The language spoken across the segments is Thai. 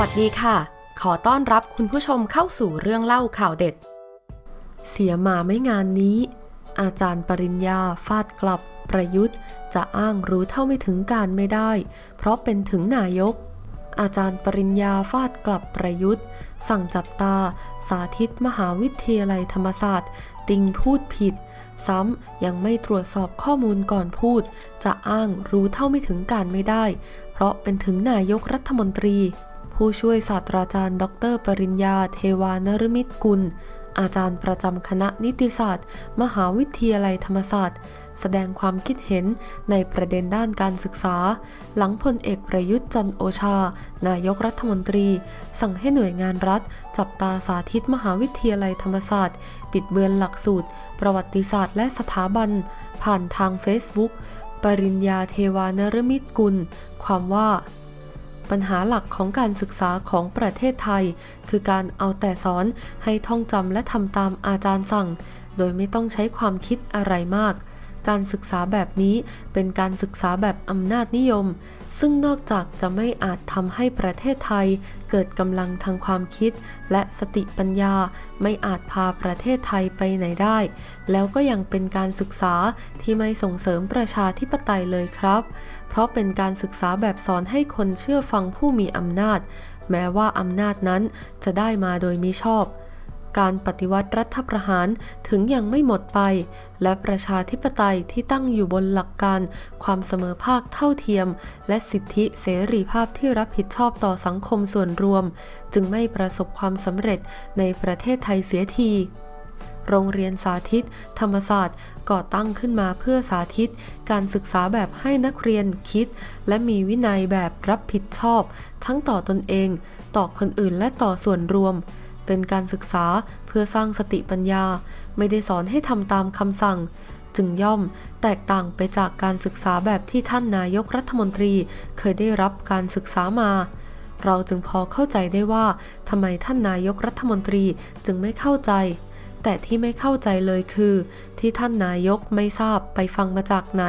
วัสดีค่ะ ขอต้อนรับคุณผู้ชมเข้าสู่เรื่องเล่าข่าวเด็ด เสียมาไม่งานนี้ อาจารย์ปริญญาฟาดกลับประยุทธ์ จะอ้างรู้เท่าไม่ถึงการไม่ได้ เพราะเป็นถึงนายก อาจารย์ปริญญาฟาดกลับประยุทธ์ สั่งจับตา สาธิตมหาวิทยาลัยธรรมศาสตร์ ติงพูดผิด ซ้ำยังไม่ตรวจสอบข้อมูลก่อนพูด จะอ้างรู้เท่าไม่ถึงการไม่ได้ เพราะเป็นถึงนายกรัฐมนตรี ผู้ช่วยศาสตราจารย์ ดร ปริญญา เทวานรมิตกุล อาจารย์ประจำคณะนิติศาสตร์ มหาวิทยาลัยธรรมศาสตร์ แสดงความคิดเห็นในประเด็นด้านการศึกษา หลังพลเอกประยุทธ์จันโอชา นายกรัฐมนตรี สั่งให้หน่วยงานรัฐ จับตาสาธิตมหาวิทยาลัยธรรมศาสตร์ ปิดเบือนหลักสูตร ประวัติศาสตร์และสถาบัน ผ่านทางเฟซบุ๊กปริญญาเทวานรมิตกุล ความว่า ปัญหาหลักของการศึกษาของประเทศไทย คือการเอาแต่สอนให้ท่องจำและทำตามอาจารย์สั่ง โดยไม่ต้องใช้ความคิดอะไรมาก การศึกษาแบบนี้เป็นการศึกษาแบบอำนาจนิยม ซึ่งนอกจากจะไม่อาจทำให้ประเทศไทย เกิดกำลังทางความคิด และสติปัญญาไม่อาจพาประเทศไทยไปไหนได้ แล้วก็ยังเป็นการศึกษาที่ไม่ส่งเสริมประชาธิปไตยเลยครับ เพราะเป็นการศึกษาแบบสอนให้คนเชื่อฟังผู้มีอำนาจ แม้ว่าอำนาจนั้นจะได้มาโดยมิชอบ การปฏิวัติรัฐประหารถึงยังไม่หมดไป และประชาธิปไตยที่ตั้งอยู่บนหลักการ ความเสมอภาคเท่าเทียม และสิทธิเสรีภาพที่รับผิดชอบต่อสังคมส่วนรวม จึงไม่ประสบความสำเร็จในประเทศไทยเสียทีโรงเรียนสาธิต ธรรมศาสตร์ก่อตั้งขึ้นมาเพื่อสาธิต การศึกษาแบบให้นักเรียนคิด และมีวินัยแบบรับผิดชอบ ทั้งต่อตนเอง ต่อคนอื่นและต่อส่วนรวม เป็นการศึกษาเพื่อสร้างสติปัญญา ไม่ได้สอนให้ทำตามคำสั่ง จึงย่อมแตกต่างไปจากการศึกษาแบบที่ท่านนายกรัฐมนตรีเคยได้รับการศึกษามา เราจึงพอเข้าใจได้ว่าทำไมท่านนายกรัฐมนตรีจึงไม่เข้าใจ แต่ที่ไม่เข้าใจเลยคือ ที่ท่านนายกไม่ทราบไปฟังมาจากไหน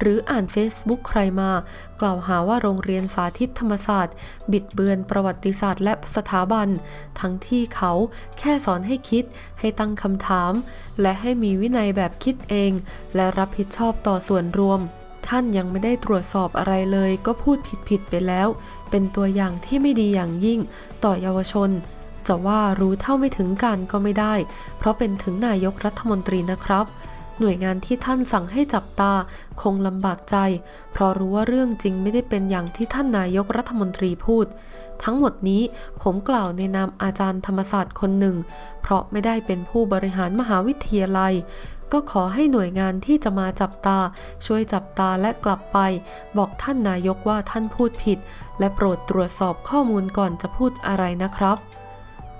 หรืออ่าน Facebook ใครมา กล่าวหาว่าโรงเรียนสาธิตธรรมศาสตร์ บิดเบือนประวัติศาสตร์และสถาบัน ทั้งที่เขาแค่สอนให้คิด ให้ตั้งคำถาม และให้มีวินัยแบบคิดเอง และรับผิดชอบต่อส่วนรวมท่านยังไม่ได้ตรวจสอบอะไรเลยก็พูดผิดๆไปแล้ว เป็นตัวอย่างที่ไม่ดีอย่างยิ่งต่อเยาวชน จะว่ารู้เท่าไม่ถึงการก็ไม่ได้ เพราะเป็นถึงนายกรัฐมนตรีนะครับ หน่วยงานที่ท่านสั่งให้จับตาคงลำบากใจ เพราะรู้ว่าเรื่องจริงไม่ได้เป็นอย่างที่ท่านนายกรัฐมนตรีพูด ทั้งหมดนี้ผมกล่าวในนามอาจารย์ธรรมศาสตร์คนหนึ่ง เพราะไม่ได้เป็นผู้บริหารมหาวิทยาลัยก็ขอให้หน่วยงานที่จะมาจับตา ช่วยจับตาและกลับไป บอกท่านนายกว่าท่านพูดผิด และโปรดตรวจสอบข้อมูลก่อนจะพูดอะไรนะครับ